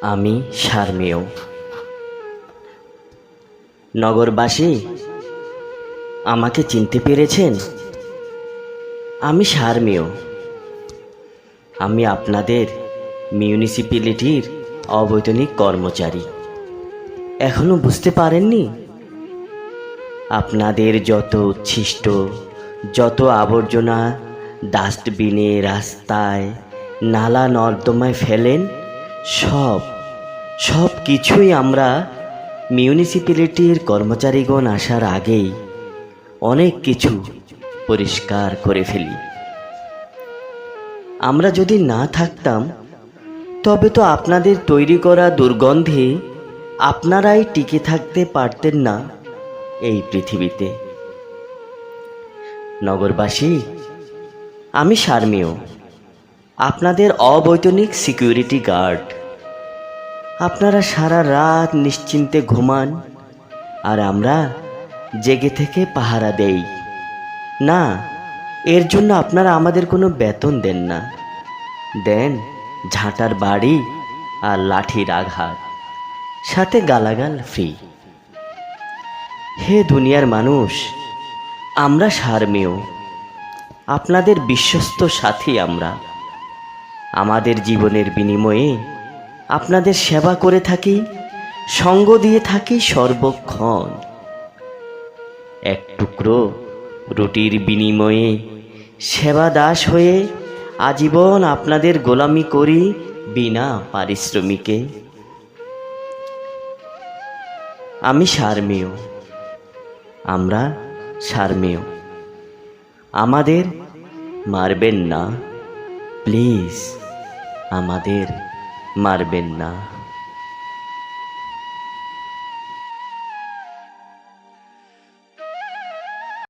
আমি সারমেয়। নগরবাসী, আমাকে চিনতে পেরেছেন? আমি সারমেয়। আমি আপনাদের মিউনিসিপ্যালিটির অবৈতনিক কর্মচারী। এখনও বুঝতে পারেননি? আপনাদের যত উচ্ছিষ্ট, যত আবর্জনা ডাস্টবিনে রাস্তায়, নালা নর্দমায় ফেলেন সব সব কিছুই আমরা মিউনিসিপ্যালিটির কর্মচারীগণ আসার আগেই অনেক কিছু পরিষ্কার করে ফেলি। আমরা যদি না থাকতাম, তবে তো আপনাদের তৈরি করা দুর্গন্ধে আপনারাই টিকে থাকতে পারতেন না এই পৃথিবীতে। নগরবাসী, আমি শারমিয় আপনাদের অবৈতনিক সিকিউরিটি গার্ড। আপনারা সারা রাত নিশ্চিন্তে ঘুমান, আর আমরা জেগে থেকে পাহারা দেই। না, এর জন্য আপনারা আমাদের কোনো বেতন দেন না। দেন ঝাঁটার বাড়ি আর লাঠির আঘাত, সাথে গালাগাল ফ্রি। হে দুনিয়ার মানুষ, আমরা সারমেয়। আপনাদের বিশ্বস্ত সাথী আমরা। আমাদের জীবনের বিনিময়ে আপনাদের সেবা করে থাকি, সঙ্গ দিয়ে থাকি সর্বক্ষণ। এক টুকরো রুটির বিনিময়ে সেবা দাস হয়ে আজীবন আপনাদের গোলামি করি বিনা পারিশ্রমিকে। আমি সারমেয়, আমরা সারমেয়। আমাদের মারবেন না, প্লিজ। আমাদের মারবেন না।